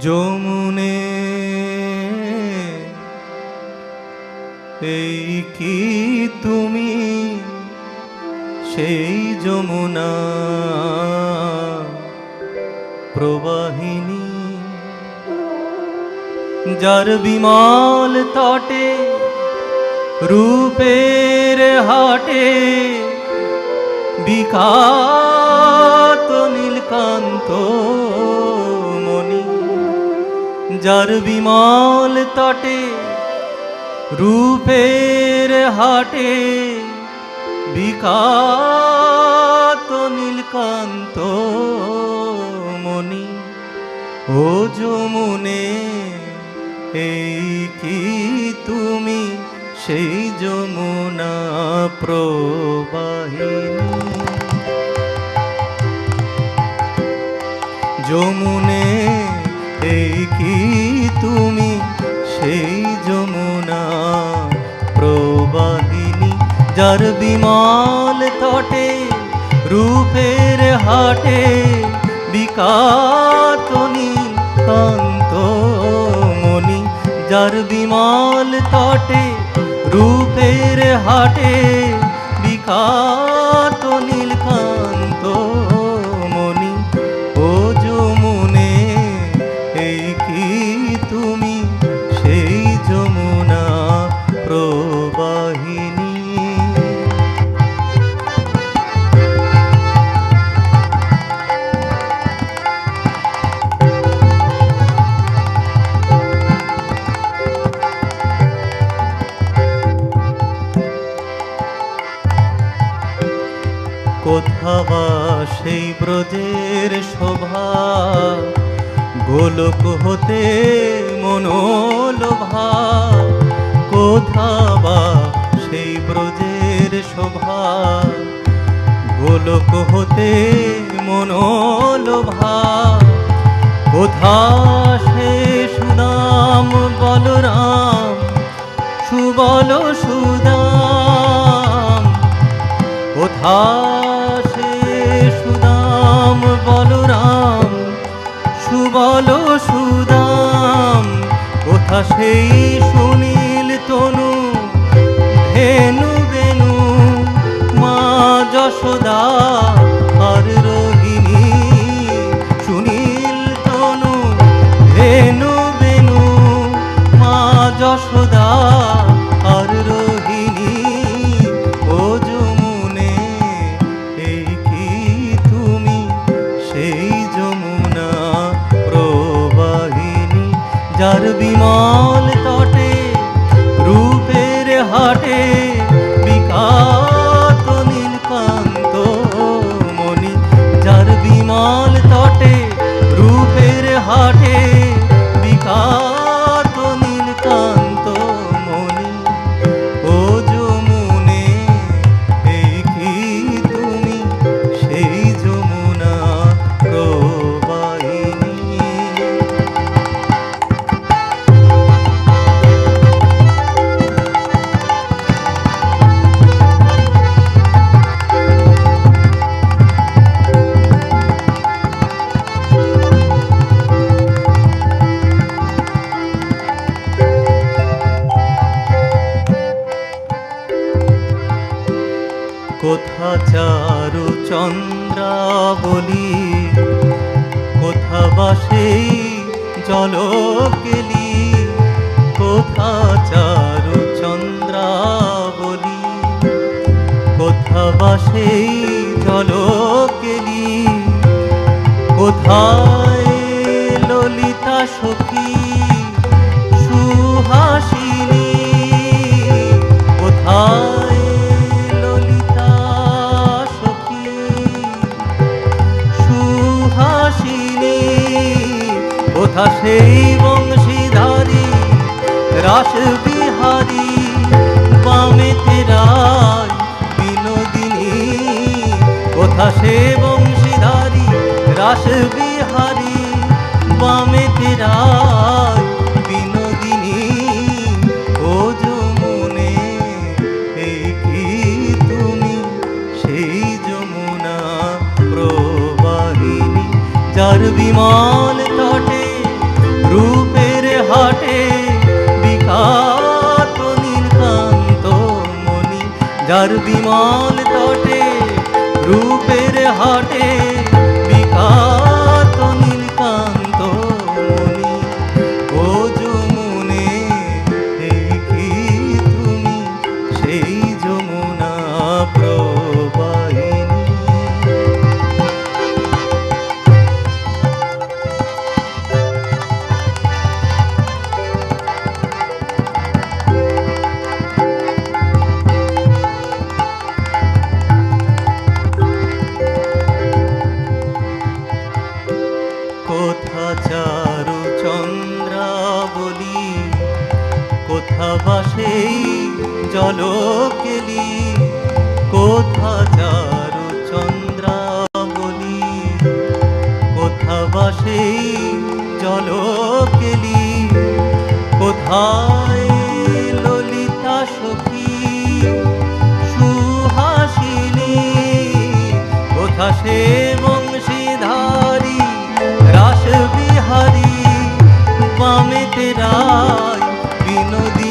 যমুনে এই কি তুমি? সেই যমুনা প্রবাহিনী যার বিমল তটে রূপের হাটে বিকাত নীলকান্ত যার বিমল তটে, রূপের হাটে বিকাত নীলকান্ত মণি। ও যমুনে, এই কি তুমি সেই যমুনা প্রবাহিনী? যমুনে কি তুমি? সেই যমুনা প্রবাহিনী যার বিমল তটে, রূপের হাটে বিকাত কান্ত মণি যার বিমল তটে, রূপের হাটে বিকাত সেই ব্রজের শোভা। গোলক হতে মনোলোভা। কোথা বা সেই ব্রজের শোভা। গোলক হতে মনোলোভা। কোথা সে সুদাম বলরাম, সুবল সুদাম। কোথা সেই সুনীল তনু ধেনু বেনু মা যশোদা বাসেই জলকেলি কোথা চারু চন্দ্রাবলী? কোথা বাসেই জলকেলি? কোথায় ললিতা সখী? কোথা সেই বংশীধারী রাস বিহারী বামে তেরাই বিনোদিনী, কোথা সে বংশীধারী রাস বিহারী বামে তেরাই जर विमान तटे रूपर हाटे পলকেলি কোথায় ললিতা সখী? সুহাসিনী কোথা সে বংশীধারী? রাসবিহারী বামেতে রায় বিনোদী